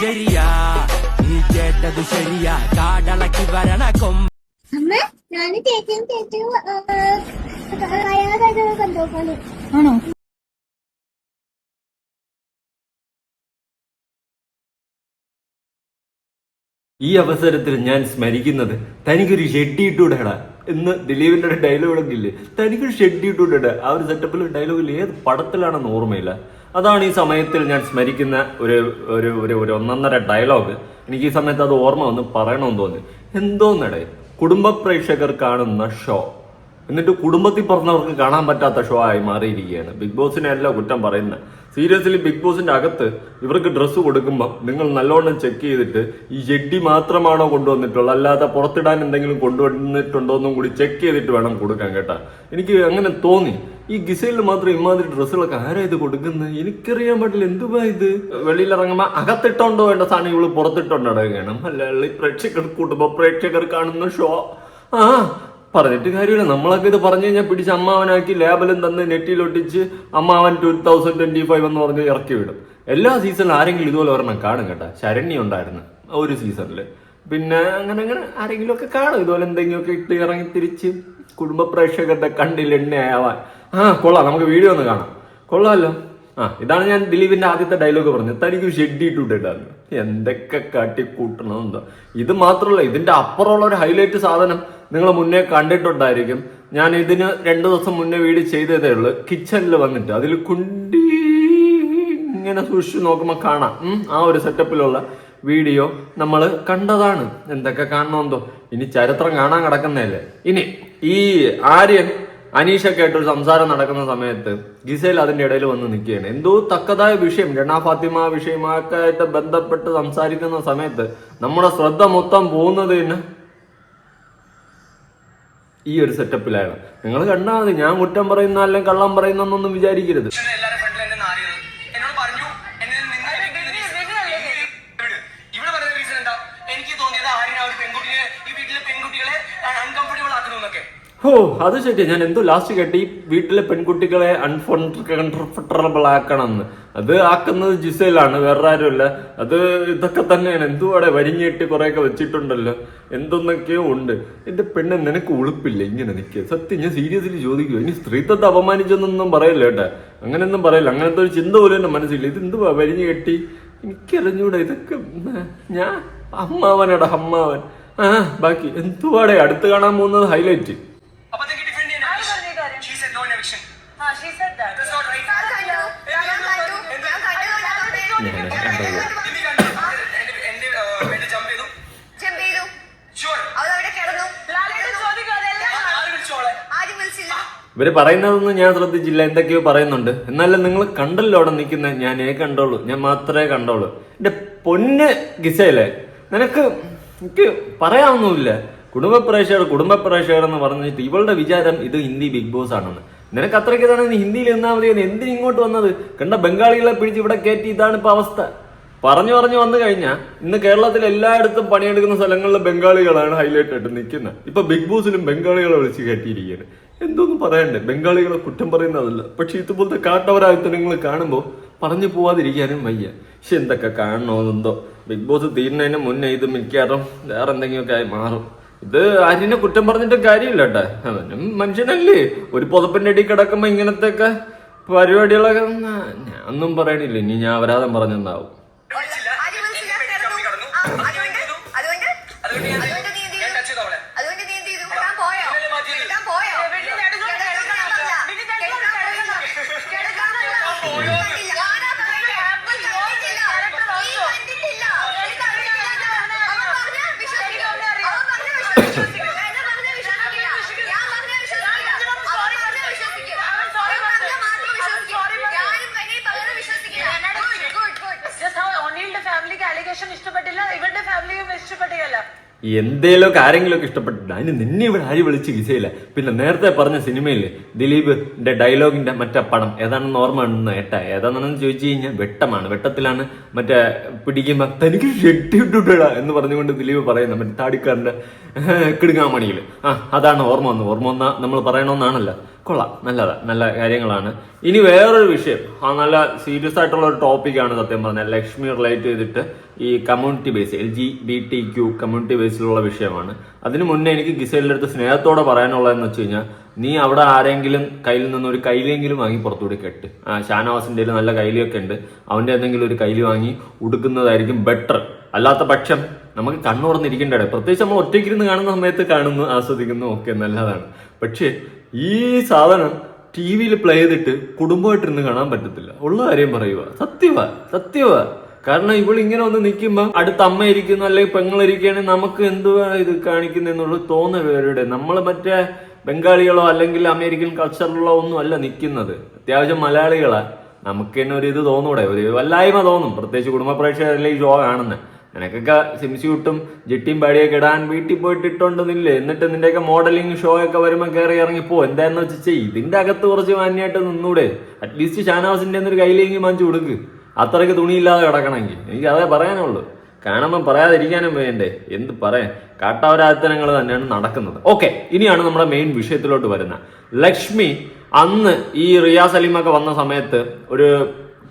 ശരിയാ നീ കേട്ടത് ശരിയാ. കാടളക്കി വരണ കൊമ്പ. ആണോ? ഈ അവസരത്തിൽ ഞാൻ സ്മരിക്കുന്നത് തനിക്കൊരു ഷെഡ് ഇട്ടൂടെടാ. എന്ന് ദിലീപിന്റെ ഒരു ഡയലോഗ് ഇല്ലേ തനിക്കൊരു ഷെഡ് ഇട്ടൂടെ ആ ഒരു സെറ്റപ്പിൽ ഡയലോഗിൽ ഏത് പടത്തിലാണെന്ന് ഓർമ്മയില്ല. അതാണ് ഈ സമയത്തിൽ ഞാൻ സ്മരിക്കുന്ന ഒരു ഒരു ഒരു ഒരു ഒന്നൊന്നര ഡയലോഗ് എനിക്ക് ഈ സമയത്ത് അത് ഓർമ്മ വന്ന് പറയണമെന്ന് തോന്നി. എന്തോന്നടേ കുടുംബ പ്രേക്ഷകർ കാണുന്ന ഷോ. എന്നിട്ട് കുടുംബത്തിൽ പറഞ്ഞവർക്ക് കാണാൻ പറ്റാത്ത ഷോ ആയി മാറിയിരിക്കുകയാണ്. ബിഗ് ബോസിനെ അല്ല കുറ്റം പറയുന്നത്. സീരിയസ്ലി ബിഗ് ബോസിന്റെ അകത്ത് ഇവർക്ക് ഡ്രസ്സ് കൊടുക്കുമ്പോൾ നിങ്ങൾ നല്ലോണം ചെക്ക് ചെയ്തിട്ട് ഈ ജെഡി മാത്രമാണോ കൊണ്ടുവന്നിട്ടുള്ളത്? അല്ലാതെ പുറത്തിടാൻ എന്തെങ്കിലും കൊണ്ടുവന്നിട്ടുണ്ടോ എന്നും കൂടി ചെക്ക് ചെയ്തിട്ട് വേണം കൊടുക്കാൻ കേട്ടാ. എനിക്ക് അങ്ങനെ തോന്നി. ഈ ഗിസയിൽ മാത്രം ഇമാതിരി ഡ്രസ്സുകളൊക്കെ ആരാ ഇത് കൊടുക്കുന്നത് എനിക്കറിയാൻ പറ്റില്ല. എന്തുവാ ഇത്? വെളിയിൽ ഇറങ്ങുമ്പോൾ അകത്തിട്ടോണ്ടോ വേണ്ട സാധനം ഇവൾ പുറത്തിട്ടോണ്ട്? കാണും അല്ലെ പ്രേക്ഷകർ കുടുംബ പ്രേക്ഷകർ കാണുന്ന ഷോ. ആ പറഞ്ഞിട്ട് കാര്യമില്ല. നമ്മളൊക്കെ ഇത് പറഞ്ഞു കഴിഞ്ഞാൽ പിടിച്ച് അമ്മാവനാക്കി ലേബലും തന്ന് നെറ്റിയിലൊട്ടിച്ച് അമ്മാവൻ ടു തൗസൻഡ് ട്വന്റി ഫൈവ് എന്ന് പറഞ്ഞ് ഇറക്കി വിടും. എല്ലാ സീസണിലും ആരെങ്കിലും ഇതുപോലെ ഒരെണ്ണം കാണും കേട്ടോ. ശരണ്യ ഉണ്ടായിരുന്നു ഒരു സീസണിൽ പിന്നെ അങ്ങനെ അങ്ങനെ ആരെങ്കിലും ഒക്കെ കാണും. ഇതുപോലെ എന്തെങ്കിലുമൊക്കെ ഇട്ട് ഇറങ്ങി തിരിച്ച് കുടുംബ പ്രേക്ഷകരുടെ കണ്ണിൽ എണ്ണയാവാൻ. ആ കൊള്ളാം. നമുക്ക് വീഡിയോ ഒന്ന് കാണാം. കൊള്ളാമല്ലോ ആ ഇതാണ് ഞാൻ ദിലീപിന്റെ ആദ്യത്തെ ഡയലോഗ് പറഞ്ഞത്. തനിക്ക് ഷെഡ് ഇട്ടിട്ടുണ്ടായിരുന്നു എന്തൊക്കെ കാട്ടിക്കൂട്ടണം ഇത് മാത്രമല്ല ഇതിന്റെ അപ്പുറമുള്ള ഒരു ഹൈലൈറ്റ് സാധനം നിങ്ങൾ മുന്നേ കണ്ടിട്ടുണ്ടായിരിക്കും. ഞാൻ ഇതിന് രണ്ടു ദിവസം മുന്നേ വീട് ചെയ്തതേ ഉള്ളൂ. കിച്ചണിൽ വന്നിട്ട് അതിൽ കുണ്ടി ഇങ്ങനെ സൂക്ഷിച്ചു നോക്കുമ്പോൾ കാണാം. ആ ഒരു സെറ്റപ്പിലുള്ള വീഡിയോ നമ്മൾ കണ്ടതാണ്. എന്തൊക്കെ കാണണമെന്തോ ഇനി ചരിത്രം കാണാൻ കിടക്കുന്നതല്ലേ. ഇനി ഈ ആര്യൻ അനീഷൊക്കെ ആയിട്ട് ഒരു സംസാരം നടക്കുന്ന സമയത്ത് ഗിസേൽ അതിന്റെ ഇടയിൽ വന്ന് നിൽക്കുകയാണ് എന്തോ തക്കതായ വിഷയം. രണ ഫാത്തിമ വിഷയമൊക്കെ ആയിട്ട് ബന്ധപ്പെട്ട് സംസാരിക്കുന്ന സമയത്ത് നമ്മുടെ ശ്രദ്ധ മൊത്തം പോകുന്നത് തന്നെ ഈ ഒരു സെറ്റപ്പിലാണ് നിങ്ങൾ കണ്ടാൽ മതി. ഞാൻ കുറ്റം പറയുന്ന അല്ലെങ്കിൽ കള്ളം പറയുന്നൊന്നും വിചാരിക്കരുത്. ഓ അത് ശരി ഞാൻ എന്തോ ലാസ്റ്റ് കേട്ടി ഈ വീട്ടിലെ പെൺകുട്ടികളെ അൺകംഫർട്ടബിൾ ആക്കണം എന്ന് അത് ആക്കുന്നത് ജിസയിലാണ് വേറെ ആരുമല്ല അത് ഇതൊക്കെ തന്നെയാണ്. എന്തുവാടെ വരിഞ്ഞിട്ട് കുറെയൊക്കെ വെച്ചിട്ടുണ്ടല്ലോ. എന്തൊന്നൊക്കെയോ ഉണ്ട്. എന്റെ പെണ്ണ് നിനക്ക് ഉളുപ്പില്ല ഇങ്ങനെ നിൽക്കുക സത്യം ഞാൻ സീരിയസ്ലി ചോദിക്കുക ഇനി സ്ത്രീത്വത്തെ അപമാനിച്ചെന്നൊന്നും പറയല്ല കേട്ടാ. അങ്ങനെയൊന്നും പറയില്ല. അങ്ങനത്തെ ഒരു ചിന്ത പോലും എന്റെ മനസ്സില്ല ഇത് എന്തുവാ വരിഞ്ഞു കെട്ടി? എനിക്കറിഞ്ഞൂടെ ഇതൊക്കെ ഞാൻ അമ്മാവനടാ അമ്മാവൻ. ആ ബാക്കി. എന്തുവാടെ അടുത്ത് കാണാൻ പോകുന്നത് ഹൈലൈറ്റ് ഇവർ പറയുന്നതൊന്നും ഞാൻ ശ്രദ്ധിച്ചില്ല എന്തൊക്കെയോ പറയുന്നുണ്ട്. എന്നാലും നിങ്ങൾ കണ്ടല്ലോ അവിടെ നിൽക്കുന്ന ഏ കണ്ടോളൂ ഞാൻ മാത്രമേ കണ്ടോളൂ. എന്റെ പൊന്ന് ഗിസയല്ലേ നിനക്ക് എനിക്ക് പറയാനൊന്നുമില്ല. കുടുംബ പ്രേക്ഷകർ കുടുംബ പ്രേക്ഷകർ എന്ന് പറഞ്ഞിട്ട് ഇവളുടെ വിചാരം ഇത് ഹിന്ദി ബിഗ് ബോസ് ആണെന്ന്. നിനക്ക് അത്രയ്ക്ക് തന്നെ നീ ഹിന്ദിയിൽ നിന്നാ മതി എന്തിന് ഇങ്ങോട്ട് വന്നത്? കണ്ട ബംഗാളികളെ പിടിച്ച് ഇവിടെ കയറ്റി ഇതാണ് ഇപ്പൊ അവസ്ഥ. പറഞ്ഞു പറഞ്ഞു വന്നു കഴിഞ്ഞാൽ ഇന്ന് കേരളത്തിൽ എല്ലായിടത്തും പണിയെടുക്കുന്ന സ്ഥലങ്ങളിൽ ബംഗാളികളാണ് ഹൈലൈറ്റ് ആയിട്ട് നിൽക്കുന്നത്. ഇപ്പൊ ബിഗ് ബോസിലും ബംഗാളികളെ വിളിച്ച് കയറ്റിയിരിക്കുകയാണ്. എന്തോന്നും പറയണ്ടേ ബംഗാളികളെ കുറ്റം പറയുന്നതല്ല. പക്ഷെ ഇതുപോലത്തെ കാട്ടവരായത്തനങ്ങൾ കാണുമ്പോൾ പറഞ്ഞു പോവാതിരിക്കാനും വയ്യ. പക്ഷെ എന്തൊക്കെ കാണണമെന്നുണ്ടോ ബിഗ് ബോസ് തീരുന്നതിന് മുന്നേ ഇത് മിക്കവാറും വേറെ എന്തെങ്കിലുമൊക്കെ ആയി മാറും. ഇത് ആര്യനെ കുറ്റം പറഞ്ഞിട്ട് കാര്യമില്ല കേട്ടെ. അവനും മനുഷ്യനല്ലേ. ഒരു പുതപ്പിന്റെ അടി കിടക്കുമ്പോ ഇങ്ങനത്തെ ഒക്കെ പരിപാടികളൊക്കെ ഒന്നും പറയണില്ല. ഇനി ഞാൻ അപരാധം പറഞ്ഞെന്നാവും വിളിച്ചില്ല. എന്റെ പെണ്ണ് കമ്പി കടന്നു. അതുകൊണ്ട് ഞാൻ ഞാൻ ടച്ച് ചെയ്തു അവളെ. ഇന്നലെ മാറ്റിയത്. ഫാമിലിക്ക് അലിഗേഷൻ ഇഷ്ടപ്പെട്ടില്ല ഇവരുടെ ഫാമിലിയും ഇഷ്ടപ്പെട്ടില്ല എന്തേലൊക്കെ ആരെങ്കിലുമൊക്കെ ഇഷ്ടപ്പെട്ടില്ല അതിന് നിന്നെ ഇവിടെ ആര് വിളിച്ച് കിസയില്ല പിന്നെ നേരത്തെ പറഞ്ഞ സിനിമയിൽ ദിലീപിന്റെ ഡയലോഗിന്റെ മറ്റേ പടം ഏതാണെന്ന് ഓർമ്മ ഉണ്ടെന്ന് ഏട്ടാ ഏതാണെന്ന് ചോദിച്ചു കഴിഞ്ഞാൽ വെട്ടമാണ്. വെട്ടത്തിലാണ് മറ്റേ പിടിക്കുമ്പോ തനിക്ക് ഷെട്ടി ഇട്ടുടാ എന്ന് പറഞ്ഞുകൊണ്ട് ദിലീപ് പറയുന്ന മറ്റേ താടിക്കാരന്റെ കിടുങ്ങാമണിയിൽ ആ അതാണ് ഓർമ്മ വന്നത്. ഓർമ്മ വന്ന നമ്മൾ പറയണമെന്നാണല്ലോ കൊള്ളാം. നല്ലത്. നല്ല കാര്യങ്ങളാണ്. ഇനി വേറൊരു വിഷയം. ആ നല്ല സീരിയസ് ആയിട്ടുള്ള ഒരു ടോപ്പിക്കാണ് സത്യം പറഞ്ഞാൽ ലക്ഷ്മി റിലേറ്റ് ചെയ്തിട്ട് ഈ community base L G B T Q community ബേസിലുള്ള വിഷയമാണ്. അതിന് മുന്നേ എനിക്ക് ഗിസേലിന്റെ അടുത്ത് സ്നേഹത്തോടെ പറയാനുള്ളതെന്ന് വെച്ച് കഴിഞ്ഞാൽ നീ അവിടെ ആരെങ്കിലും കയ്യിൽ നിന്ന് ഒരു കൈലിയെങ്കിലും വാങ്ങി പുറത്തുകൂടി കെട്ട്. ആ ഷാനവാസിന്റെ കയ്യിൽ നല്ല കൈലിയൊക്കെ ഉണ്ട്. അവന്റെ എന്തെങ്കിലും ഒരു കൈലി വാങ്ങി ഉടുക്കുന്നതായിരിക്കും ബെറ്റർ അല്ലാത്ത പക്ഷം നമുക്ക് കണ്ണുറന്നിരിക്കേണ്ടേ പ്രത്യേകിച്ച് നമ്മൾ ഒറ്റയ്ക്കിരുന്ന് കാണുന്ന സമയത്ത് കാണുന്നു ആസ്വദിക്കുന്നു ഒക്കെ നല്ലതാണ്. പക്ഷേ ഈ സാധനം ടി വിയിൽ പ്ലേ ചെയ്തിട്ട് കുടുംബമായിട്ടിരുന്ന് കാണാൻ പറ്റത്തില്ല. ഉള്ള കാര്യം പറയുക സത്യവ സത്യവ. കാരണം ഇവൾ ഇങ്ങനെ ഒന്ന് നിൽക്കുമ്പോൾ അടുത്ത അമ്മ ഇരിക്കുന്നു അല്ലെങ്കിൽ പെങ്ങളിരിക്കുകയാണെങ്കിൽ നമുക്ക് എന്തുവാ ഇത് കാണിക്കുന്നെന്നുള്ള തോന്നലുകളുടെ നമ്മൾ മറ്റേ ബംഗാളികളോ അല്ലെങ്കിൽ അമേരിക്കൻ കൾച്ചറിലോ ഒന്നും അല്ല നിൽക്കുന്നത് അത്യാവശ്യം മലയാളികളാ. നമുക്ക് തന്നെ ഒരു ഇത് തോന്നൂടെ. ഒരു വല്ലായ്മ തോന്നും. പ്രത്യേകിച്ച് കുടുംബ ഈ ഷോ കാണുന്നത് നിനക്കൊക്കെ സിംസ്യൂട്ടും ജെട്ടിയും പാടിയൊക്കെ ഇടാൻ വീട്ടിൽ പോയിട്ട് ഇട്ടോണ്ടെന്നില്ലേ എന്നിട്ട് നിന്റെയൊക്കെ മോഡലിംഗ് ഷോ ഒക്കെ വരുമ്പോൾ കയറി ഇറങ്ങിപ്പോ എന്താന്ന് വെച്ച് ചെയ്യ് ഇതിന്റെ അകത്ത് കുറച്ച് മാന്യമായിട്ട് നിന്നൂടെ. അറ്റ്ലീസ്റ്റ് ഷാനവാസിന്റെ ഒരു കയ്യിലെങ്കിൽ മാഞ്ചു കൊടുക്ക്. അത്രയ്ക്ക് തുണിയില്ലാതെ കിടക്കണമെങ്കിൽ. എനിക്ക് അതേ പറയാനുള്ളൂ. കാണുമ്പോൾ പറയാതിരിക്കാനും വേണ്ടേ? എന്ത് പറയാൻ? കാട്ടാവരാധനങ്ങൾ തന്നെയാണ് നടക്കുന്നത്. ഓക്കെ ഇനിയാണ് നമ്മുടെ മെയിൻ വിഷയത്തിലോട്ട് വരുന്നത്. ലക്ഷ്മി അന്ന് ഈ റിയാസ് അലീമൊക്കെ വന്ന സമയത്ത് ഒരു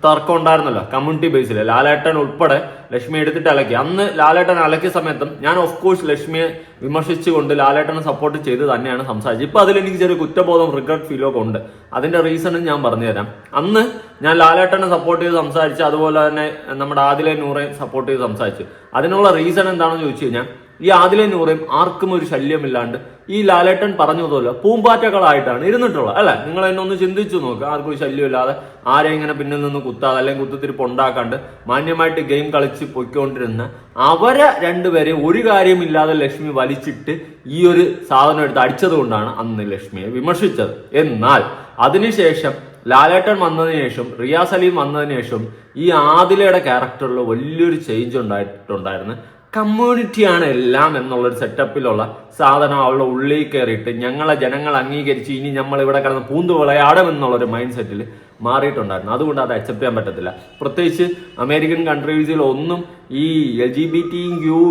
തർക്കം ഉണ്ടായിരുന്നല്ലോ കമ്മ്യൂണിറ്റി ബേസിൽ ലാലേട്ടൻ ഉൾപ്പെടെ ലക്ഷ്മി എടുത്തിട്ട് അലക്കി. അന്ന് ലാലേട്ടൻ അലക്കിയ സമയത്തും ഞാൻ ഓഫ് കോഴ്സ് ലക്ഷ്മിയെ വിമർശിച്ചുകൊണ്ട് ലാലേട്ടനെ സപ്പോർട്ട് ചെയ്ത് തന്നെയാണ് സംസാരിച്ചത്. ഇപ്പൊ അതിൽ എനിക്ക് ചെറിയ കുറ്റബോധം റിഗ്രറ്റ് ഫീലോ ഒക്കെ ഉണ്ട്. അതിന്റെ റീസണും ഞാൻ പറഞ്ഞുതരാം അന്ന് ഞാൻ ലാലേട്ടനെ സപ്പോർട്ട് ചെയ്ത് സംസാരിച്ച് അതുപോലെ തന്നെ നമ്മുടെ ആദിലെ നൂറെ സപ്പോർട്ട് ചെയ്ത് സംസാരിച്ചു. അതിനുള്ള റീസൺ എന്താണെന്ന് ചോദിച്ചു കഴിഞ്ഞാൽ ഈ ആദിലെ നൂറയും ആർക്കും ഒരു ശല്യമില്ലാണ്ട് ഈ ലാലേട്ടൻ പറഞ്ഞതുപോലെ പൂമ്പാറ്റകളായിട്ടാണ് ഇരുന്നിട്ടുള്ളത് അല്ലെ? നിങ്ങൾ എന്നെ ഒന്ന് ചിന്തിച്ചു നോക്ക്. ആർക്കും ഒരു ശല്യമില്ലാതെ ആരെ ഇങ്ങനെ പിന്നിൽ നിന്ന് കുത്താതെ അല്ലെങ്കിൽ കുത്തിത്തിരിപ്പ് ഉണ്ടാക്കാണ്ട് മാന്യമായിട്ട് ഗെയിം കളിച്ച് പൊയ്ക്കൊണ്ടിരുന്ന അവരെ രണ്ടുപേരെയും ഒരു കാര്യമില്ലാതെ ലക്ഷ്മി വലിച്ചിട്ട് ഈ ഒരു സാധനം എടുത്ത് അടിച്ചത് കൊണ്ടാണ് അന്ന് ലക്ഷ്മിയെ വിമർശിച്ചത്. എന്നാൽ അതിനുശേഷം ലാലേട്ടൻ വന്നതിന് ശേഷം റിയാസ് അലീം വന്നതിന് ശേഷം ഈ ആദിലയുടെ ക്യാരക്ടറിൽ വലിയൊരു ചേഞ്ച് ഉണ്ടായിട്ടുണ്ടായിരുന്നു. കമ്മ്യൂണിറ്റിയാണ് എല്ലാം എന്നുള്ളൊരു സെറ്റപ്പിലുള്ള സാധനം അവളുടെ ഉള്ളിൽ കയറിയിട്ട് ഞങ്ങളെ ജനങ്ങൾ അംഗീകരിച്ച് ഇനി നമ്മൾ ഇവിടെ കിടന്ന് പൂന്തു വിളയാടും എന്നുള്ളൊരു മൈൻഡ് സെറ്റിൽ മാറിയിട്ടുണ്ടായിരുന്നു. അതുകൊണ്ട് അത് അക്സെപ്റ്റ് ചെയ്യാൻ പറ്റത്തില്ല. പ്രത്യേകിച്ച് അമേരിക്കൻ കൺട്രീസിൽ ഒന്നും ഈ എൽ ജി ബി ടി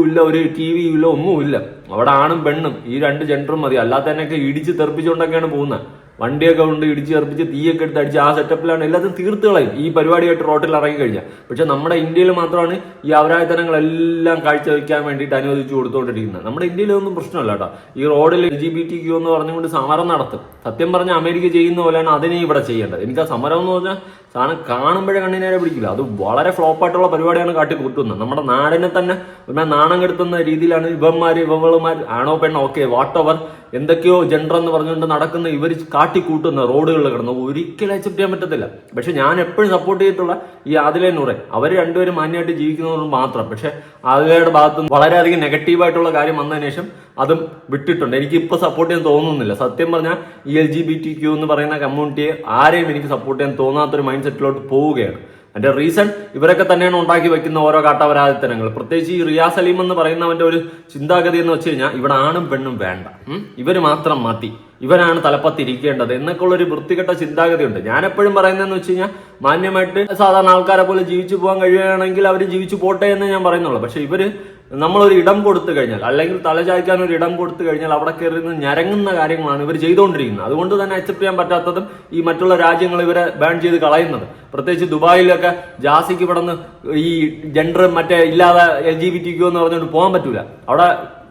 ഇല്ല ഒരു ടി വി ഇല്ല ഒന്നുമില്ല. അവിടെ ആണും പെണ്ണും ഈ രണ്ട് ജെൻഡറും മതി. അല്ലാത്തതിനൊക്കെ ഇടിച്ച് തെറിപ്പിച്ചുകൊണ്ടൊക്കെയാണ് പോകുന്നത്. വണ്ടിയൊക്കെ കൊണ്ട് ഇടിച്ച് തെറിപ്പിച്ച് തീയൊക്കെ എടുത്ത് അടിച്ച് ആ സെറ്റപ്പിലാണ് എല്ലാത്തും തീർത്ത് കളയും. ഈ പരിപാടിയായിട്ട് റോട്ടിൽ ഇറങ്ങി കഴിഞ്ഞാൽ പക്ഷെ നമ്മുടെ ഇന്ത്യയിൽ മാത്രമാണ് ഈ അപരാധനങ്ങളെല്ലാം കാഴ്ചവെക്കാൻ വേണ്ടിയിട്ട് അനുവദിച്ചു കൊടുത്തുകൊണ്ടിരിക്കുന്നത് നമ്മുടെ ഇന്ത്യയിലൊന്നും പ്രശ്നമല്ല കേട്ടോ. ഈ റോഡിൽ L G B T Q എന്ന് പറഞ്ഞുകൊണ്ട് സമരം നടത്തും. സത്യം പറഞ്ഞാൽ അമേരിക്ക ചെയ്യുന്ന പോലെയാണ് അതിനെ ഇവിടെ ചെയ്യേണ്ടത്. എനിക്ക് ആ സമരം എന്ന് പറഞ്ഞാൽ സാധനം കാണുമ്പോഴേ കണ്ണിനേരെ പിടിക്കില്ല. അത് വളരെ ഫ്ലോപ്പായിട്ടുള്ള പരിപാടിയാണ് കാട്ടി കൂട്ടുന്നത്. നമ്മുടെ നാടിനെ തന്നെ പിന്നെ നാണം കെടുത്തുന്ന രീതിയിലാണ് ഇവന്മാർ ഇവളുമാർ ആണോ പെണ്ണോ ഓക്കെ വാട്ട് ഓവർ എന്തൊക്കെയോ ജെൻഡർ എന്ന് പറഞ്ഞുകൊണ്ട് നടക്കുന്ന ഇവർ കാട്ടിക്കൂട്ടുന്ന റോഡുകളിൽ കിടന്ന് ഒരിക്കലും അക്സെപ്റ്റ് ചെയ്യാൻ പറ്റത്തില്ല. പക്ഷെ ഞാൻ എപ്പോഴും സപ്പോർട്ട് ചെയ്തിട്ടുള്ള ഈ ആദിലെ നൂറെ. അവർ രണ്ടുപേരും മാന്യമായിട്ട് ജീവിക്കുന്നതുകൊണ്ട് മാത്രം. പക്ഷെ ആദിലയുടെ ഭാഗത്തു നിന്ന് വളരെയധികം നെഗറ്റീവായിട്ടുള്ള കാര്യം വന്നതിന് ശേഷം അതും വിട്ടിട്ടുണ്ട്. എനിക്ക് ഇപ്പോൾ സപ്പോർട്ട് ചെയ്യാൻ തോന്നുന്നില്ല. സത്യം പറഞ്ഞാൽ ഈ L G B T Q എന്ന് പറയുന്ന കമ്മ്യൂണിറ്റിയെ ആരെയും എനിക്ക് സപ്പോർട്ട് ചെയ്യാൻ തോന്നാത്തൊരു മൈൻഡ് സെറ്റിലോട്ട് പോവുകയാണ്. അതിന്റെ റീസൺ ഇവരൊക്കെ തന്നെയാണ് ഉണ്ടാക്കി വെക്കുന്ന ഓരോ കാട്ടപരാധിത്തനങ്ങൾ പ്രത്യേകിച്ച് ഈ റിയാസ് അലീം എന്ന് പറയുന്നവന്റെ ഒരു ചിന്താഗതി എന്ന് വെച്ച് കഴിഞ്ഞാൽ ഇവിടെ ആണും പെണ്ണും വേണ്ട? ഇവർ മാത്രം മതി. ഇവരാണ് തലപ്പത്തിരിക്കേണ്ടത് എന്നൊക്കെ ഉള്ള ഒരു വൃത്തികെട്ട ചിന്താഗതി ഉണ്ട് ഞാൻ എപ്പോഴും പറയുന്നതെന്ന് വെച്ച് കഴിഞ്ഞാൽ മാന്യമായിട്ട് സാധാരണ ആൾക്കാരെ പോലെ ജീവിച്ചു പോകാൻ കഴിയുകയാണെങ്കിൽ അവർ ജീവിച്ചു പോട്ടെ എന്ന് ഞാൻ പറയുന്നുള്ളൂ. പക്ഷെ ഇവർ നമ്മളൊരു ഇടം കൊടുത്തു കഴിഞ്ഞാൽ അല്ലെങ്കിൽ തലചായ്ക്കാൻ ഒരു ഇടം കൊടുത്തു കഴിഞ്ഞാൽ അവിടെ കയറി നിന്ന് ഞരങ്ങുന്ന കാര്യങ്ങളാണ് ഇവർ ചെയ്തുകൊണ്ടിരിക്കുന്നത്. അതുകൊണ്ട് തന്നെ അക്സെപ്റ്റ് ചെയ്യാൻ പറ്റാത്തതും ഈ മറ്റുള്ള രാജ്യങ്ങൾ ഇവരെ ബാൻ ചെയ്ത് കളയുന്നത്. പ്രത്യേകിച്ച് ദുബായിലൊക്കെ ജാസിക്ക് ഇവിടെ ഈ ജെൻഡർ മറ്റേ ഇല്ലാതെ L G B T Q എന്ന് പറഞ്ഞുകൊണ്ട് പോകാൻ പറ്റൂല. അവിടെ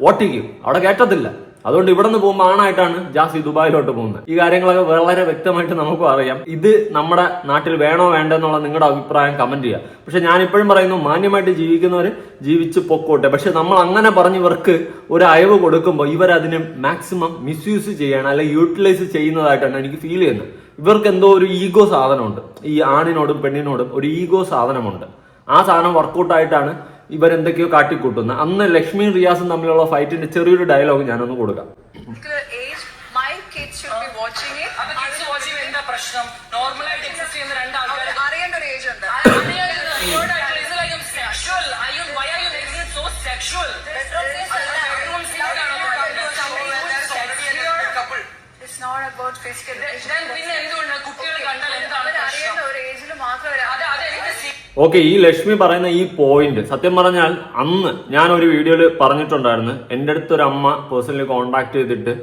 ഓട്ടിക്കും അവിടെ കയറ്റത്തില്ല. അതുകൊണ്ട് ഇവിടെ നിന്ന് പോകുമ്പോൾ ആണായിട്ടാണ് ജാസി ദുബായിലോട്ട് പോകുന്നത്. ഈ കാര്യങ്ങളൊക്കെ വളരെ വ്യക്തമായിട്ട് നമുക്കും അറിയാം. ഇത് നമ്മുടെ നാട്ടിൽ വേണോ വേണ്ടോ എന്നുള്ള നിങ്ങളുടെ അഭിപ്രായം കമന്റ് ചെയ്യുക. പക്ഷെ ഞാൻ ഇപ്പോഴും പറയുന്നു മാന്യമായിട്ട് ജീവിക്കുന്നവർ ജീവിച്ച് പൊക്കോട്ടെ. പക്ഷെ നമ്മൾ അങ്ങനെ പറഞ്ഞ് ഇവർക്ക് ഒരു അയവ് കൊടുക്കുമ്പോൾ ഇവരതിനെ മാക്സിമം മിസ്യൂസ് ചെയ്യണം അല്ലെങ്കിൽ യൂട്ടിലൈസ് ചെയ്യുന്നതായിട്ടാണ് എനിക്ക് ഫീൽ ചെയ്യുന്നത്. ഇവർക്ക് എന്തോ ഒരു ഈഗോ സാധനമുണ്ട്. ഈ ആണിനോടും പെണ്ണിനോടും ഒരു ഈഗോ സാധനമുണ്ട്. ആ സാധനം വർക്കൗട്ട് ആയിട്ടാണ് ഇവരെന്തൊക്കെയോ കാട്ടിക്കൂട്ടുന്ന. അന്ന് ലക്ഷ്മി റിയാസും തമ്മിലുള്ള ഫൈറ്റിന്റെ ചെറിയൊരു ഡയലോഗ് ഞാനൊന്ന് കൊടുക്കാം. പ്രശ്നം? നോർമലായിട്ട് എക്സിസ്റ്റ് ചെയ്യുന്ന അറിയേണ്ട ഒരു ഏജ് ഉണ്ട്. ഇറ്റ്സ് നോട്ട് അബൌട്ട് ഫിസിക്കൽ പിന്നെ എന്തുകൊണ്ട് കുട്ടികൾ കണ്ടാൽ എന്താണ് അറിയേണ്ട ഒരു ഓക്കെ ഈ ലക്ഷ്മി പറയുന്ന ഈ പോയിന്റ് സത്യം പറഞ്ഞാൽ അന്ന് ഞാൻ ഒരു വീഡിയോയിൽ പറഞ്ഞിട്ടുണ്ടായിരുന്നു. എന്റെ അടുത്ത് ഒരു അമ്മ പേഴ്സണലി കോണ്ടാക്ട് ചെയ്തിട്ട്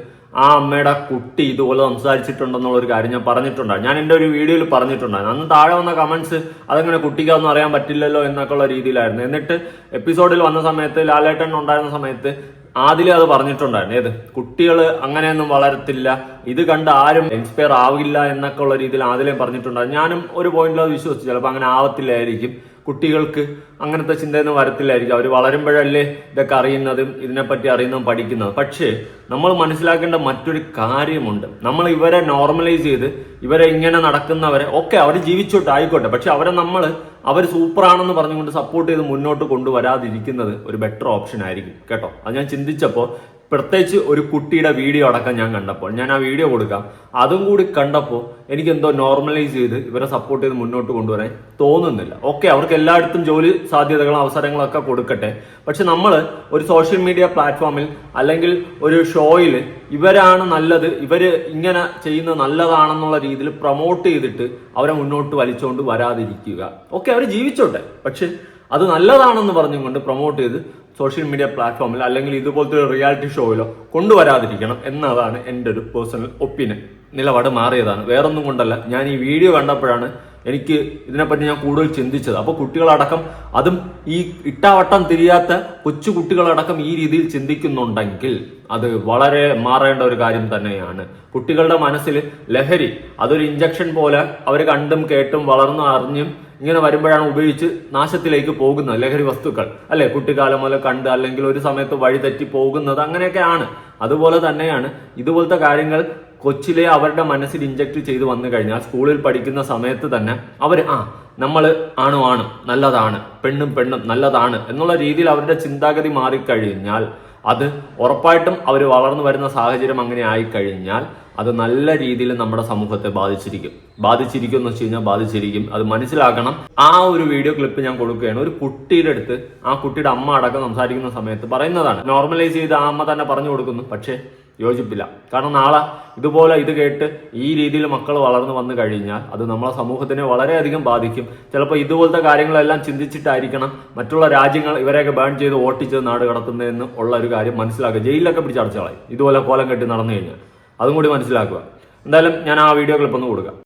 ആ അമ്മയുടെ കുട്ടി ഇതുപോലെ സംസാരിച്ചിട്ടുണ്ടെന്നുള്ള ഒരു കാര്യം ഞാൻ പറഞ്ഞിട്ടുണ്ടായിരുന്നു. ഞാൻ എന്റെ ഒരു വീഡിയോയിൽ പറഞ്ഞിട്ടുണ്ടായിരുന്നു. അന്ന് താഴെ വന്ന കമന്റ്സ് അതങ്ങനെ കുട്ടിക്കൊന്നും അറിയാൻ പറ്റില്ലല്ലോ എന്നൊക്കെയുള്ള രീതിയിലായിരുന്നു. എന്നിട്ട് എപ്പിസോഡിൽ വന്ന സമയത്ത് ലാലേട്ടൻ ഉണ്ടായിരുന്ന സമയത്ത് ആദ്യം അത് പറഞ്ഞിട്ടുണ്ടായിരുന്നു. ഏത്? കുട്ടികൾ അങ്ങനെയൊന്നും വളരത്തില്ല. ഇത് കണ്ട് ആരും ഇൻസ്പയർ ആവില്ല എന്നൊക്കെ ഉള്ള രീതിയിൽ ആദ്യം പറഞ്ഞിട്ടുണ്ടായിരുന്നു. ഞാനും ഒരു പോയിന്റിൽ അത് വിശ്വസിച്ചു. ചിലപ്പോൾ അങ്ങനെ ആവത്തില്ലായിരിക്കും. കുട്ടികൾക്ക് അങ്ങനത്തെ ചിന്തയൊന്നും വരത്തില്ലായിരിക്കും. അവർ വളരുമ്പോഴല്ലേ ഇതൊക്കെ അറിയുന്നതും ഇതിനെപ്പറ്റി അറിയുന്നതും പഠിക്കുന്നതും. പക്ഷേ നമ്മൾ മനസ്സിലാക്കേണ്ട മറ്റൊരു കാര്യമുണ്ട്. നമ്മൾ ഇവരെ നോർമലൈസ് ചെയ്ത് ഇവരെ ഇങ്ങനെ നടക്കുന്നവരെ ഒക്കെ അവർ ജീവിച്ചോട്ടെ ആയിക്കോട്ടെ. പക്ഷെ അവരെ നമ്മൾ അവർ സൂപ്പറാണെന്ന് പറഞ്ഞുകൊണ്ട് സപ്പോർട്ട് ചെയ്ത് മുന്നോട്ട് കൊണ്ടുവരാതിരിക്കുന്നത് ഒരു ബെറ്റർ ഓപ്ഷൻ ആയിരിക്കും. കേട്ടോ? അത് ഞാൻ ചിന്തിച്ചപ്പോൾ പ്രത്യേകിച്ച് ഒരു കുട്ടിയുടെ വീഡിയോ അടക്കം ഞാൻ കണ്ടപ്പോൾ ഞാൻ ആ വീഡിയോ കൊടുക്കാം. അതും കൂടി കണ്ടപ്പോൾ എനിക്ക് എന്തോ നോർമലൈസ് ചെയ്ത് ഇവരെ സപ്പോർട്ട് ചെയ്ത് മുന്നോട്ട് കൊണ്ടുവരാൻ തോന്നുന്നില്ല. ഓക്കെ അവർക്ക് എല്ലായിടത്തും ജോലി സാധ്യതകളും അവസരങ്ങളും ഒക്കെ കൊടുക്കട്ടെ. പക്ഷെ നമ്മൾ ഒരു സോഷ്യൽ മീഡിയ പ്ലാറ്റ്ഫോമിൽ അല്ലെങ്കിൽ ഒരു ഷോയിൽ ഇവരാണ് നല്ലത് ഇവർ ഇങ്ങനെ ചെയ്യുന്നത് നല്ലതാണെന്നുള്ള രീതിയിൽ പ്രൊമോട്ട് ചെയ്തിട്ട് അവരെ മുന്നോട്ട് വലിച്ചുകൊണ്ട് വരാതിരിക്കുക. ഓക്കെ അവർ ജീവിച്ചോട്ടെ. പക്ഷെ അത് നല്ലതാണെന്ന് പറഞ്ഞുകൊണ്ട് പ്രൊമോട്ട് ചെയ്ത് സോഷ്യൽ മീഡിയ പ്ലാറ്റ്ഫോമിൽ അല്ലെങ്കിൽ ഇതുപോലത്തെ ഒരു റിയാലിറ്റി ഷോയിലോ കൊണ്ടുവരാതിരിക്കണം എന്നതാണ് എന്റെ ഒരു പേഴ്സണൽ ഒപ്പീനിയൻ നിലപാട് മാറിയതാണ്. വേറൊന്നും കൊണ്ടല്ല. ഞാൻ ഈ വീഡിയോ കണ്ടപ്പോഴാണ് എനിക്ക് ഇതിനെപ്പറ്റി ഞാൻ കൂടുതൽ ചിന്തിച്ചത്. അപ്പോൾ കുട്ടികളടക്കം അതും ഈ ഇട്ടാവട്ടം തിരിയാത്ത കൊച്ചു കുട്ടികളടക്കം ഈ രീതിയിൽ ചിന്തിക്കുന്നുണ്ടെങ്കിൽ അത് വളരെ മാറേണ്ട ഒരു കാര്യം തന്നെയാണ്. കുട്ടികളുടെ മനസ്സിൽ ലഹരി അതൊരു ഇഞ്ചക്ഷൻ പോലെ അവർ കണ്ടും കേട്ടും വളർന്നു അറിഞ്ഞും ഇങ്ങനെ വരുമ്പോഴാണ് ഉപയോഗിച്ച് നാശത്തിലേക്ക് പോകുന്നത്. ലഹരി വസ്തുക്കൾ. അല്ലെ? കുട്ടിക്കാലം മുതൽ കണ്ട് അല്ലെങ്കിൽ ഒരു സമയത്ത് വഴി തെറ്റി പോകുന്നത് അങ്ങനെയൊക്കെയാണ്. അതുപോലെ തന്നെയാണ് ഇതുപോലത്തെ കാര്യങ്ങൾ കൊച്ചിലെ അവരുടെ മനസ്സിൽ ഇഞ്ചക്ട് ചെയ്ത് വന്നു കഴിഞ്ഞാൽ സ്കൂളിൽ പഠിക്കുന്ന സമയത്ത് തന്നെ അവർ ആ നമ്മൾ ആണു ആണ് നല്ലതാണ് പെണ്ണും പെണ്ണും നല്ലതാണ് എന്നുള്ള രീതിയിൽ അവരുടെ ചിന്താഗതി മാറിക്കഴിഞ്ഞാൽ അത് ഉറപ്പായിട്ടും അവർ വളർന്നു വരുന്ന സാഹചര്യം അങ്ങനെ ആയിക്കഴിഞ്ഞാൽ അത് നല്ല രീതിയിൽ നമ്മുടെ സമൂഹത്തെ ബാധിച്ചിരിക്കും. ബാധിച്ചിരിക്കും എന്ന് വെച്ച് കഴിഞ്ഞാൽ ബാധിച്ചിരിക്കും. അത് മനസ്സിലാക്കണം. ആ ഒരു വീഡിയോ ക്ലിപ്പ് ഞാൻ കൊടുക്കുകയാണ്. ഒരു കുട്ടിയുടെ അടുത്ത് ആ കുട്ടിയുടെ അമ്മ അടക്കം സംസാരിക്കുന്ന സമയത്ത് പറയുന്നതാണ്. നോർമലൈസ് ചെയ്ത് ആ അമ്മ തന്നെ പറഞ്ഞു കൊടുക്കുന്നു. പക്ഷേ യോജിപ്പില്ല. കാരണം നാളെ ഇതുപോലെ ഇത് കേട്ട് ഈ രീതിയിൽ മക്കൾ വളർന്നു വന്നു കഴിഞ്ഞാൽ അത് നമ്മളെ സമൂഹത്തിനെ വളരെയധികം ബാധിക്കും. ചിലപ്പോൾ ഇതുപോലത്തെ കാര്യങ്ങളെല്ലാം ചിന്തിച്ചിട്ടായിരിക്കണം മറ്റുള്ള രാജ്യങ്ങൾ ഇവരെയൊക്കെ ബാൻ ചെയ്ത് ഓട്ടിച്ച് നാട് കടത്തുന്നതെന്ന് ഉള്ള ഒരു കാര്യം മനസ്സിലാക്കുക. ജയിലിലൊക്കെ പിടിച്ചടച്ചളായി ഇതുപോലെ കോലം കെട്ടി നടന്നു കഴിഞ്ഞാൽ. അതും കൂടി മനസ്സിലാക്കുക. എന്തായാലും ഞാൻ ആ വീഡിയോ ക്ലിപ്പ് ഒന്ന് കൊടുക്കാം.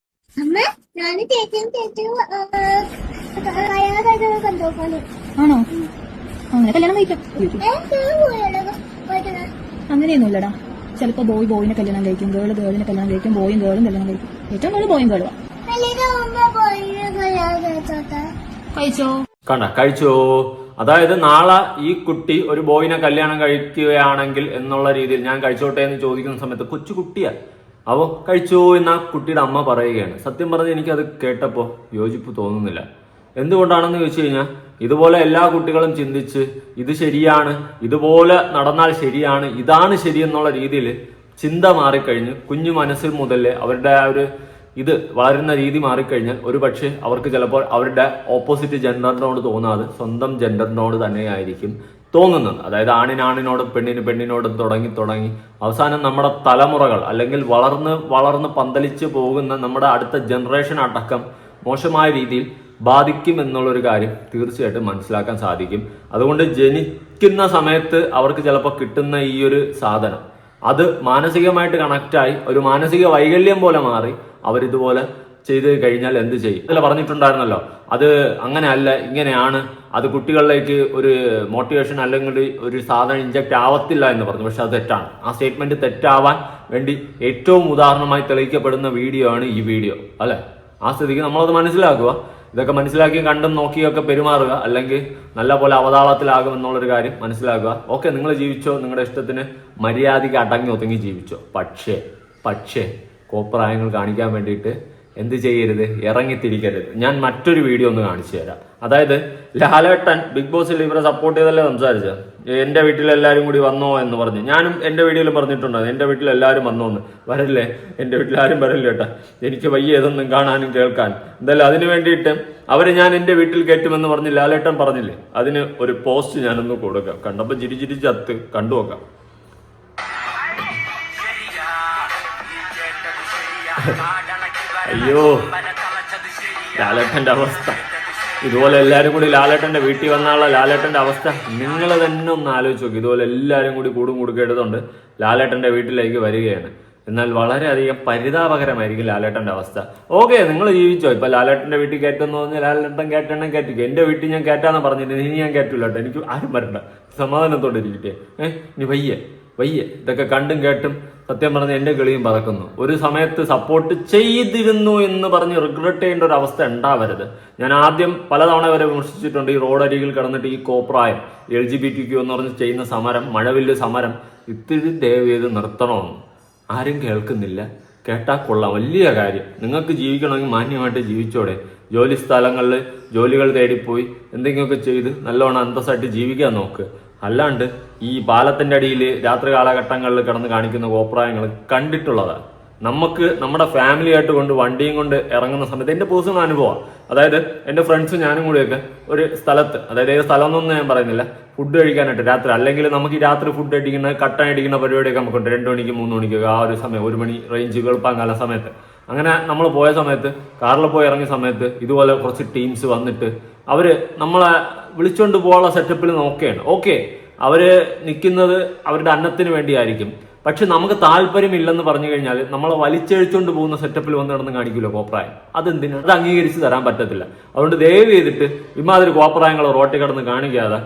ആണോ? അങ്ങനെ കല്യാണം കഴിക്കാം അങ്ങനെയൊന്നുമില്ലടാ. ചിലപ്പോ ബോയ് ബോയിനെ കല്യാണം കഴിക്കും ഗേൾ ഗേളിനെ കല്യാണം കഴിക്കും ബോയും ഗേളും കല്യാണം കഴിക്കും. ഏറ്റവും കൂടുതൽ ബോയും കല്യാണം കഴിച്ചോ? കണ്ട കഴിച്ചോ. അതായത് നാളെ ഈ കുട്ടി ഒരു ബോയിനെ കല്യാണം കഴിക്കുകയാണെങ്കിൽ എന്നുള്ള രീതിയിൽ ഞാൻ കഴിച്ചോട്ടെ എന്ന് ചോദിക്കുന്ന സമയത്ത് കൊച്ചു കുട്ടിയാ. അവോ കഴിച്ചോ എന്ന് കുട്ടിയുടെ അമ്മ പറയുകയാണ്. സത്യം പറഞ്ഞ് എനിക്കത് കേട്ടപ്പോൾ യോജിപ്പ് തോന്നുന്നില്ല. എന്തുകൊണ്ടാണെന്ന് ചോദിച്ചു കഴിഞ്ഞാൽ ഇതുപോലെ എല്ലാ കുട്ടികളും ചിന്തിച്ച് ഇത് ശരിയാണ് ഇതുപോലെ നടന്നാൽ ശരിയാണ് ഇതാണ് ശരി എന്നുള്ള രീതിയിൽ ചിന്ത മാറിക്കഴിഞ്ഞ് കുഞ്ഞു മനസ്സിൽ മുതലേ അവരുടെ ആ ഒരു ഇത് വളരുന്ന രീതി മാറിക്കഴിഞ്ഞാൽ ഒരു പക്ഷേ അവർക്ക് ചിലപ്പോൾ അവരുടെ ഓപ്പോസിറ്റ് ജെൻഡറിനോട് തോന്നാതെ സ്വന്തം ജെൻഡറിനോട് തന്നെയായിരിക്കും തോന്നുന്നത്. അതായത് ആണിനാണിനോടും പെണ്ണിന് പെണ്ണിനോട് തുടങ്ങി തുടങ്ങി അവസാനം നമ്മുടെ തലമുറകൾ അല്ലെങ്കിൽ വളർന്ന് വളർന്ന് പന്തലിച്ച് പോകുന്ന നമ്മുടെ അടുത്ത ജനറേഷൻ അടക്കം മോശമായ രീതിയിൽ ബാധിക്കും എന്നുള്ളൊരു കാര്യം തീർച്ചയായിട്ടും മനസ്സിലാക്കാൻ സാധിക്കും. അതുകൊണ്ട് ജനിക്കുന്ന സമയത്ത് അവർക്ക് ചിലപ്പോൾ കിട്ടുന്ന ഈ ഒരു സാധനം അത് മാനസികമായിട്ട് കണക്റ്റായി ഒരു മാനസിക വൈകല്യം പോലെ മാറി അവരിതുപോലെ ചെയ്ത് കഴിഞ്ഞാൽ എന്ത് ചെയ്യും? ഇതിൽ പറഞ്ഞിട്ടുണ്ടായിരുന്നല്ലോ അത് അങ്ങനെ അല്ല ഇങ്ങനെയാണ് അത് കുട്ടികളിലേക്ക് ഒരു മോട്ടിവേഷൻ അല്ലെങ്കിൽ ഒരു സാധനം ഇഞ്ചക്ട് ആവത്തില്ല എന്ന് പറഞ്ഞു. പക്ഷെ അത് തെറ്റാണ്. ആ സ്റ്റേറ്റ്മെന്റ് തെറ്റാവാൻ വേണ്ടി ഏറ്റവും ഉദാഹരണമായി തെളിയിക്കപ്പെടുന്ന വീഡിയോ ആണ് ഈ വീഡിയോ അല്ലെ? ആ സ്ഥിതിക്ക് നമ്മളത് മനസ്സിലാക്കുക. ഇതൊക്കെ മനസ്സിലാക്കി കണ്ടും നോക്കിയൊക്കെ പെരുമാറുക. അല്ലെങ്കിൽ നല്ല പോലെ അവതാളത്തിലാകും എന്നുള്ളൊരു കാര്യം മനസ്സിലാക്കുക. ഓക്കെ നിങ്ങൾ ജീവിച്ചോ? നിങ്ങളുടെ ഇഷ്ടത്തിന് മര്യാദയ്ക്ക് അടങ്ങി ഒതുങ്ങി ജീവിച്ചോ? പക്ഷേ പക്ഷേ കോപ്രായങ്ങൾ കാണിക്കാൻ വേണ്ടിയിട്ട് എന്ത് ചെയ്യരുത്? ഇറങ്ങിത്തിരിക്കരുത്. ഞാൻ മറ്റൊരു വീഡിയോ ഒന്ന് കാണിച്ചു തരാം. അതായത് ലാലേട്ടൻ ബിഗ് ബോസിൽ ഇവരെ സപ്പോർട്ട് ചെയ്തല്ലേ സംസാരിച്ചത്? എന്റെ വീട്ടിൽ എല്ലാവരും കൂടി വന്നോ എന്ന് പറഞ്ഞു. ഞാനും എന്റെ വീഡിയോയിൽ പറഞ്ഞിട്ടുണ്ട് എന്റെ വീട്ടിൽ എല്ലാവരും വന്നോ എന്ന് വരല്ലേ? വീട്ടിൽ ആരും വരല്ലേ കേട്ടാ എനിക്ക് വയ്യ ഇതൊന്നും കാണാനും കേൾക്കാൻ. എന്തായാലും അതിന് വേണ്ടിയിട്ട് അവർ ഞാൻ എന്റെ വീട്ടിൽ കയറ്റുമെന്ന് പറഞ്ഞ് ലാലേട്ടൻ പറഞ്ഞില്ലേ? അതിന് ഒരു പോസ്റ്റ് ഞാനൊന്ന് കൊടുക്കാം. കണ്ടപ്പോ ചിരി ചിരി ചത്ത്. കണ്ടു നോക്കാം. അയ്യോ ലാലേട്ടന്റെ അവസ്ഥ. ഇതുപോലെ എല്ലാവരും കൂടി ലാലേട്ടന്റെ വീട്ടിൽ വന്നാലുള്ള ലാലേട്ടന്റെ അവസ്ഥ. നിങ്ങൾ തന്നെ ഒന്ന് ആലോചിച്ച് നോക്കി. ഇതുപോലെ എല്ലാവരും കൂടി കൂടും കൊടുക്കേണ്ടതുണ്ട് ലാലേട്ടന്റെ വീട്ടിലേക്ക് വരികയാണ്. എന്നാൽ വളരെയധികം പരിതാപകരമായിരിക്കും ലാലേട്ടന്റെ അവസ്ഥ. ഓക്കെ നിങ്ങൾ ജീവിച്ചോ. ഇപ്പം ലാലേട്ടന്റെ വീട്ടിൽ കയറ്റെന്ന് പറഞ്ഞാൽ ലാലേട്ടൻ കയറ്റണം കയറ്റിക്കും. എന്റെ വീട്ടിൽ ഞാൻ കയറ്റാന്ന് പറഞ്ഞിട്ട് ഇനി ഞാൻ കയറ്റില്ല കേട്ടോ എനിക്ക് ആരും വരണ്ട. സമാധാനത്തോടെ ഇരിക്കട്ടെ. ഏഹ് ഇനി വയ്യ. വയ്യ. ഇതൊക്കെ കണ്ടും കേട്ടും സത്യം പറഞ്ഞ എന്റെ കിളിയും പറക്കുന്നു. ഒരു സമയത്ത് സപ്പോർട്ട് ചെയ്തിരുന്നു എന്ന് പറഞ്ഞ് റിഗ്രറ്റ് ചെയ്യേണ്ട ഒരു അവസ്ഥ ഉണ്ടാവരുത്. ഞാൻ ആദ്യം പലതവണ വരെ വിമർശിച്ചിട്ടുണ്ട്. ഈ റോഡ് അരികിൽ കടന്നിട്ട് ഈ കോപ്രായം എൽ ജി ബി ടി എന്ന് പറഞ്ഞ് ചെയ്യുന്ന സമരം മഴവില്ല് സമരം ഇത്തിരി ദയവ് ചെയ്ത് നിർത്തണമെന്ന് ആരും കേൾക്കുന്നില്ല. കേട്ടാൽ കൊള്ളാം. വലിയ കാര്യം. നിങ്ങൾക്ക് ജീവിക്കണമെങ്കിൽ മാന്യമായിട്ട് ജീവിച്ചോടെ. ജോലി സ്ഥലങ്ങളിൽ ജോലികൾ തേടിപ്പോയി. എന്തെങ്കിലുമൊക്കെ ചെയ്ത് നല്ലോണം അന്തസ്സായിട്ട് ജീവിക്കാൻ നോക്ക്. അല്ലാണ്ട് ഈ പാലത്തിന്റെ അടിയിൽ രാത്രി കാലഘട്ടങ്ങളിൽ കിടന്ന് കാണിക്കുന്ന കോപ്രായങ്ങൾ കണ്ടിട്ടുള്ളതാണ് നമുക്ക് നമ്മുടെ ഫാമിലി ആയിട്ട് കൊണ്ട് വണ്ടിയും കൊണ്ട് ഇറങ്ങുന്ന സമയത്ത് എന്റെ പേഴ്സണൽ അനുഭവമാണ് അതായത് എന്റെ ഫ്രണ്ട്സും ഞാനും കൂടിയൊക്കെ ഒരു സ്ഥലത്ത് അതായത് ഏത് സ്ഥലം എന്നൊന്നും ഞാൻ പറയുന്നില്ല ഫുഡ് കഴിക്കാനായിട്ട് രാത്രി അല്ലെങ്കിൽ നമുക്ക് ഈ രാത്രി ഫുഡ് അടിക്കുന്ന കട്ടൻ അടിക്കുന്ന പരിപാടിയൊക്കെ നമുക്കുണ്ട്. രണ്ട് മണിക്ക് മൂന്ന് മണിക്കൊക്കെ ആ ഒരു സമയം ഒരു മണി റേഞ്ച് വെളുപ്പാങ്കാല സമയത്ത്. അങ്ങനെ നമ്മൾ പോയ സമയത്ത് കാറിൽ പോയി ഇറങ്ങിയ സമയത്ത് ഇതുപോലെ കുറച്ച് ടീംസ് വന്നിട്ട് അവർ നമ്മളെ വിളിച്ചുകൊണ്ട് പോകാനുള്ള സെറ്റപ്പിൽ നോക്കുകയാണ് ഓക്കെ അവർ നിൽക്കുന്നത് അവരുടെ അന്നത്തിന് വേണ്ടിയായിരിക്കും. പക്ഷെ നമുക്ക് താല്പര്യമില്ലെന്ന് പറഞ്ഞു കഴിഞ്ഞാൽ നമ്മളെ വലിച്ചഴിച്ചുകൊണ്ട് പോകുന്ന സെറ്റപ്പിൽ വന്ന് കിടന്ന് കാണിക്കില്ല കോപ്രായം? അതെന്തിനാണ് അത് അംഗീകരിച്ച് തരാൻ പറ്റത്തില്ല. അതുകൊണ്ട് ദയവ് ചെയ്തിട്ട് ഇമാതിരി കോപ്രായങ്ങൾ റോട്ടിൽ കിടന്ന് കാണിക്കാതെ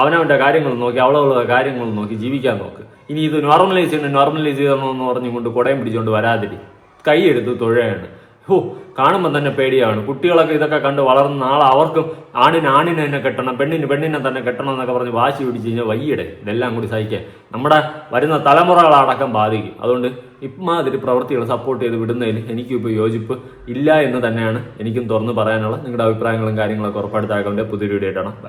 അവനവന്റെ കാര്യങ്ങൾ നോക്കി അവളവളുടെ കാര്യങ്ങൾ നോക്കി ജീവിക്കാൻ നോക്ക്. ഇനി ഇത് നോർമലൈസ് ചെയ്യണം നോർമലൈസ് ചെയ്യണമെന്ന് പറഞ്ഞുകൊണ്ട് കുടയും പിടിച്ചുകൊണ്ട് വരാതിരി. കൈയെടുത്ത് തുഴയാണ്. ഹോ കാണുമ്പോൾ തന്നെ പേടിയാണ്. കുട്ടികളൊക്കെ ഇതൊക്കെ കണ്ട് വളർന്ന നാളെ അവർക്കും ആണിന് ആണിനെ തന്നെ കെട്ടണം പെണ്ണിന് പെണ്ണിനെ തന്നെ കെട്ടണം എന്നൊക്കെ പറഞ്ഞ് വാശി പിടിച്ച് കഴിഞ്ഞാൽ വയ്യടെ ഇതെല്ലാം കൂടി സഹിക്കാൻ. നമ്മുടെ വരുന്ന തലമുറകളടക്കം ബാധിക്കും. അതുകൊണ്ട് ഇമാതിരി പ്രവൃത്തികൾ സപ്പോർട്ട് ചെയ്ത് വിടുന്നതിൽ എനിക്കും ഇപ്പോൾ യോജിപ്പ് ഇല്ല എന്ന് തന്നെയാണ് എനിക്കും തുറന്ന് പറയാനുള്ള നിങ്ങളുടെ അഭിപ്രായങ്ങളും കാര്യങ്ങളൊക്കെ ഉറപ്പെടുത്താക്കളുടെ പുതിയ വീഡിയോ ആയിട്ടാണ് ബൈ